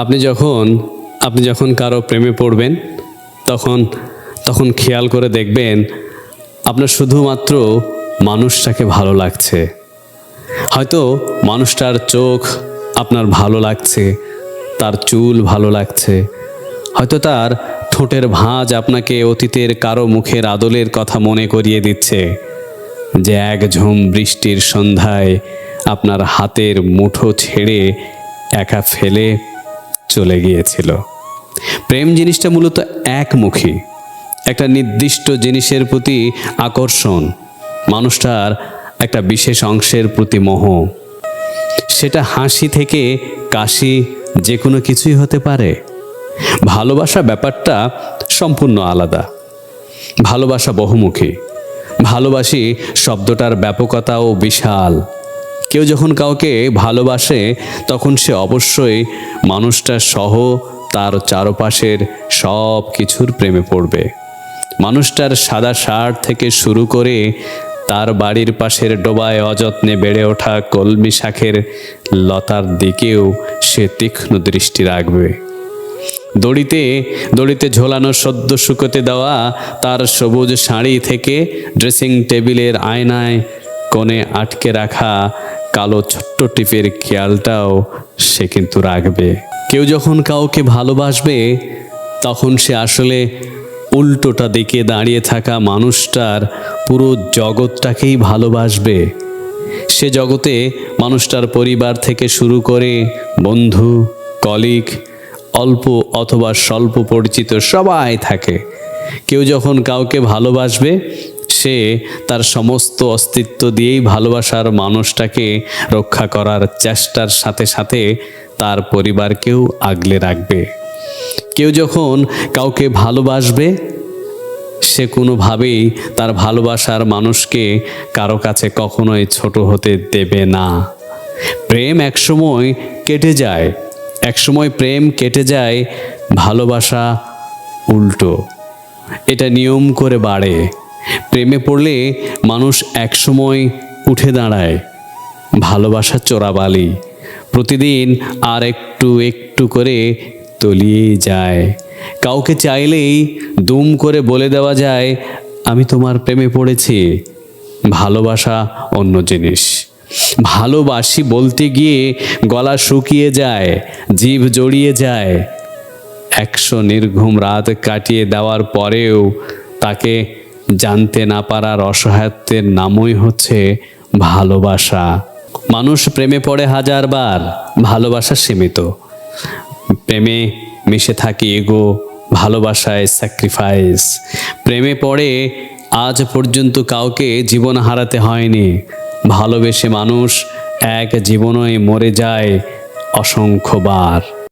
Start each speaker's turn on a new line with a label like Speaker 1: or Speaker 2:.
Speaker 1: আপনি যখন আপনি যখন কারও প্রেমে পড়বেন, তখন তখন খেয়াল করে দেখবেন আপনার শুধুমাত্র মানুষটাকে ভালো লাগছে। হয়তো মানুষটার চোখ আপনার ভালো লাগছে, তার চুল ভালো লাগছে, হয়তো তার ঠোঁটের ভাঁজ আপনাকে অতীতের কারও মুখের আদলের কথা মনে করিয়ে দিচ্ছে, যে এক ঝুম বৃষ্টির সন্ধ্যায় আপনার হাতের মুঠো ছেড়ে একা ফেলে চলে গিয়েছিল। প্রেম জিনিসটা মূলত একমুখী, একটা নির্দিষ্ট জিনিসের প্রতি আকর্ষণ, মানুষটার একটা বিশেষ অংশের প্রতি মোহ। সেটা হাসি থেকে কাশি যে কোনো কিছুই হতে পারে। ভালোবাসা ব্যাপারটা সম্পূর্ণ আলাদা। ভালোবাসা বহুমুখী। ভালোবাসি শব্দটার ব্যাপকতাও বিশাল। কেউ যখন কাউকে ভালোবাসে, তখন সে অবশ্যই মানুষটা সহ তার চারপাশের সব কিছুর প্রেমে পড়বে। মানুষটার সাদা শার্ট থেকে শুরু করে তার বাড়ির পাশের ডোবায় অযত্নে বেড়ে ওঠা কলমি শাখের লতার দিকেও সে তীক্ষ্ণ দৃষ্টি রাখবে। দড়িতে দড়িতে ঝোলানো সদ্য শুকোতে দেওয়া তার সবুজ শাড়ি থেকে ড্রেসিং টেবিলের আয়নায় কোণে আটকে রাখা কালো ছোট্ট টিপের খেয়ালটাও সে কিন্তু রাখবে। কেউ যখন কাউকে ভালোবাসবে, তখন সে আসলে উল্টোটা দিকে দাঁড়িয়ে থাকা মানুষটার পুরো জগৎটাকেই ভালোবাসবে। সে জগতে মানুষটার পরিবার থেকে শুরু করে বন্ধু, কলিগ, অল্প অথবা স্বল্প পরিচিত সবাই থাকে। কেউ যখন কাউকে ভালোবাসবে সে তার সমস্ত অস্তিত্ব দিয়েই ভালোবাসার মানুষটাকে রক্ষা করার চেষ্টার সাথে সাথে তার পরিবারকেও আগলে রাখবে। কেউ যখন কাউকে ভালোবাসবে, সে কোনোভাবেই তার ভালোবাসার মানুষকে কারও কাছে কখনোই ছোট হতে দেবে না। প্রেম একসময় কেটে যায়, একসময় প্রেম কেটে যায়, ভালোবাসা উল্টো। এটা নিয়ম করে বাড়ে। প্রেমে পড়লে মানুষ একসময় উঠে দাঁড়ায়, ভালোবাসা চোরাবালি, প্রতিদিন আর একটু একটু করে তলিয়েই যায়। কাউকে চাইলেই দুম করে বলে দেওয়া যায়, আমি তোমার প্রেমে পড়েছি, ভালোবাসা অন্য জিনিস। ভালোবাসি বলতে গিয়ে গলা শুকিয়ে যায় জিভ জড়িয়ে যায়। একশো নির্ঘুম রাত কাটিয়ে দেওয়ার পরেও তাকে জানতে না পারার অসহায়ত্বের নামই হচ্ছে ভালোবাসা। মানুষ প্রেমে পড়ে হাজারবার, ভালোবাসা সীমিত। প্রেমে মিশে থাকি এগো ভালোবাসায় স্যাক্রিফাইস প্রেমে পড়ে আজ পর্যন্ত কাউকে জীবন হারাতে হয়নি। ভালোবেসে মানুষ এক জীবনই মরে যায় অসংখ্যবার।